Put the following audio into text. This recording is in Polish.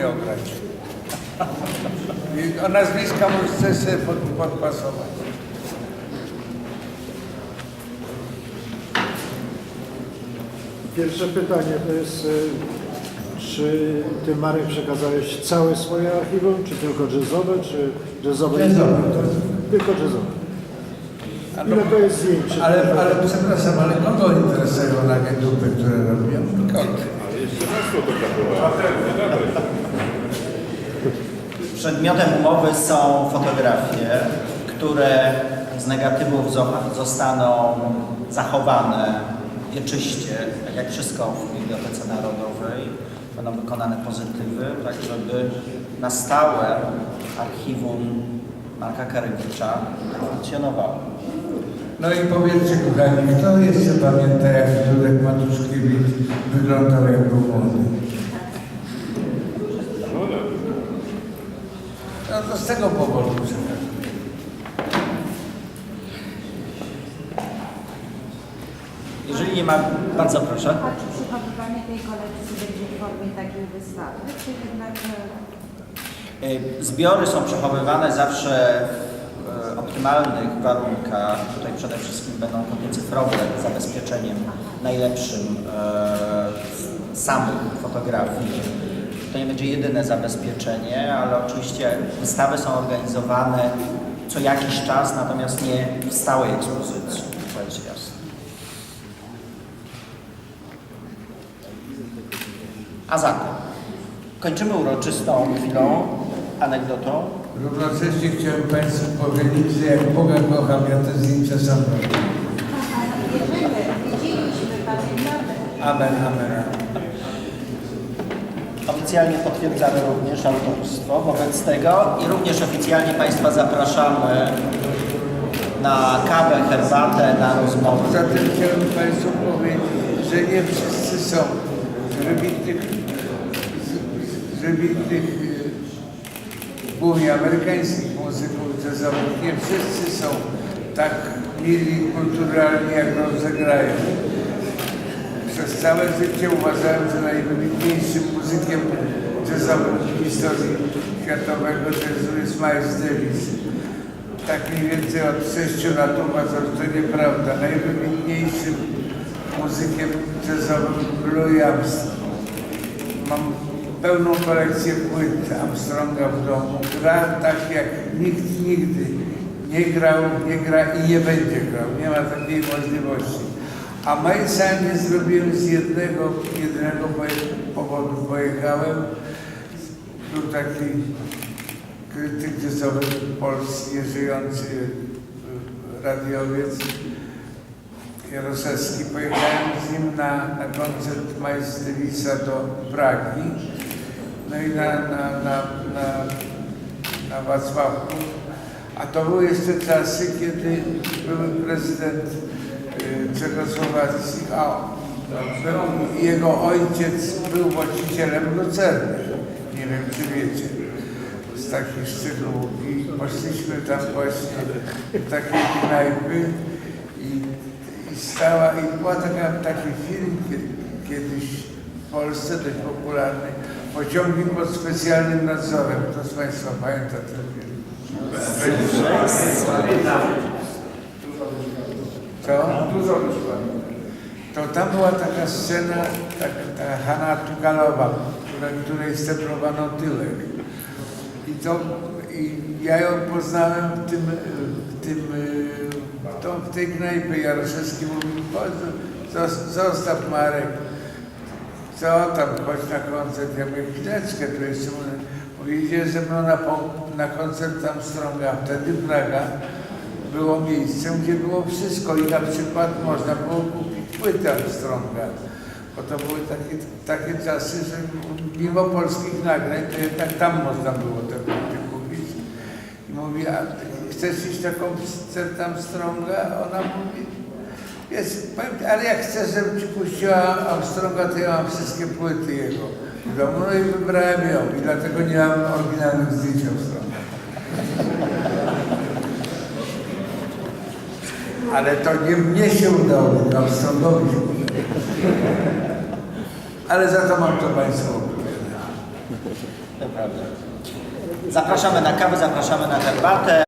nie ograć. I o nazwiska możecie sobie pod, podpasować. Pierwsze pytanie to jest, y, czy Ty Marek przekazałeś całe swoje archiwum, czy tylko jazzowe, czy jazzowe? Jazzowe. Tylko jazzowe. No, Ile to jest zdjęć? ale, ale przepraszam, ale kogo interesują nagie dupy, które robią? Nikogo. Przedmiotem umowy są fotografie, które z negatywów zo- zostaną zachowane wieczyście, tak jak wszystko w Bibliotece Narodowej. Będą wykonane pozytywy, tak żeby na stałe archiwum Marka Karewicza funkcjonowało. No i powiedzcie, kochani, kto jeszcze pamięta, jak Jurek Matuszkiewicz wyglądał, jak był młody? No to z tego powodu. Jeżeli nie ma, bardzo proszę. A czy przygotowanie tej kolekcji będzie w formie takiej wystawy, czy jednak e, Y, Zbiory są przechowywane zawsze w e, optymalnych warunkach. Tutaj przede wszystkim będą kopie cyfrowe zabezpieczeniem najlepszym e, samych fotografii. To nie będzie jedyne zabezpieczenie, ale oczywiście wystawy są organizowane co jakiś czas, natomiast nie w stałej ekspozycji. To jest jasne. A zatem kończymy uroczystą chwilą anegdotą. Równocześnie chciałem Państwu powiedzieć, że jak Boga kocham, ja te zdjęcia sam robię. widzieliśmy, pamiętamy. Amen, amen. Oficjalnie potwierdzamy również autorstwo wobec tego i również oficjalnie Państwa zapraszamy na kawę, herbatę, na rozmowę. Poza tym chciałem Państwu powiedzieć, że nie wszyscy są z wybitnych, z, z wybitnych y, głównie amerykańskich muzyków jazzowych. Nie wszyscy są tak mili kulturalni, jak rozegrają. Przez całe życie uważałem, że najwybitniejszym muzykiem jazzowym w historii światowego jazzu jest Miles Davis. Tak mniej więcej od 6 lat uważam, że to nieprawda. Najwybitniejszym muzykiem jazzowym Louis Armstrong. Mam pełną kolekcję płyt Armstronga w domu. Gra tak jak nikt nigdy nie grał, nie gra i nie będzie grał. Nie ma takiej możliwości. A Milesa nie zrobiłem z jednego, jedynego poje- powodu. Pojechałem, był taki krytyk jazzowy polski, żyjący radiowiec Jaroszewski. Pojechałem z nim na, na koncert Davisa do Pragi. No i na, na, na, na, na Wacławku. A to były jeszcze czasy, kiedy były prezydent y, Czechosłowacji, a był, jego ojciec był właścicielem lucerny. Nie wiem, czy wiecie z takich szczegółów i poszliśmy tam właśnie do takiej knajpy i, i stała, i była taka, taki film kie- kiedyś w Polsce dość popularny, pociągi pod specjalnym nadzorem. Kto z Państwa pamięta ten film? Co? To tam była taka scena, tak, ta Hanna Tukalowa, która, której steprowano tyłek. I, to, I ja ją poznałem w tym, w tym to, w tej knajpie Jaroszewski mówił, zostaw Marek, co tam, chodź na koncert. Ja mówię, chwileczkę, tu jeszcze mówię, ze mną na, na koncert Armstronga, wtedy Praga było miejscem, gdzie było wszystko i na przykład można było kupić płytę Armstronga. Bo to były takie, takie czasy, że mimo polskich nagrań, to jednak tam można było te płyty kupić. I mówi, a chcesz iść na koncert Armstronga? Ona mówi, jest, powiem, ale jak chcesz, żebym ci puściła Armstronga, to ja mam wszystkie płyty jego. w domu. No i wybrałem ją i dlatego nie mam oryginalnych zdjęć Armstronga. Ale to nie mnie się udało, tylko Armstrongowi się udało. Ale za to mam to Państwu. Zapraszamy na kawę, zapraszamy na herbatę.